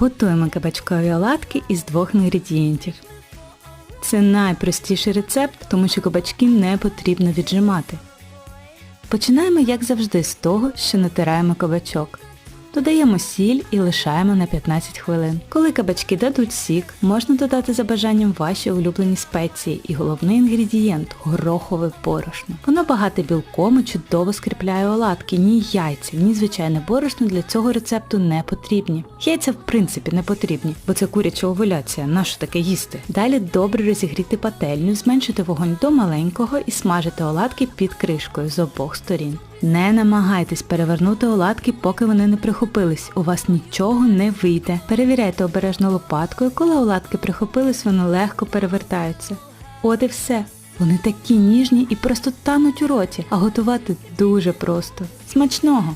Готуємо кабачкові оладки із двох інгредієнтів. Це найпростіший рецепт, тому що кабачки не потрібно віджимати. Починаємо, як завжди, з того, що натираємо кабачок. Додаємо сіль і лишаємо на 15 хвилин. Коли кабачки дадуть сік, можна додати за бажанням ваші улюблені спеції і головний інгредієнт горохове борошно. Воно багате білком і чудово скріпляє оладки, ні яйця, ні звичайне борошно для цього рецепту не потрібні. Яйця в принципі не потрібні, бо це куряча овуляція, нащо таке їсти? Далі добре розігріти пательню, зменшити вогонь до маленького і смажити оладки під кришкою з обох сторін. Не намагайтесь перевернути оладки, поки вони не прихопились. У вас нічого не вийде. Перевіряйте обережно лопаткою, коли оладки прихопились, вони легко перевертаються. От і все. Вони такі ніжні і просто тануть у роті, а готувати дуже просто. Смачного!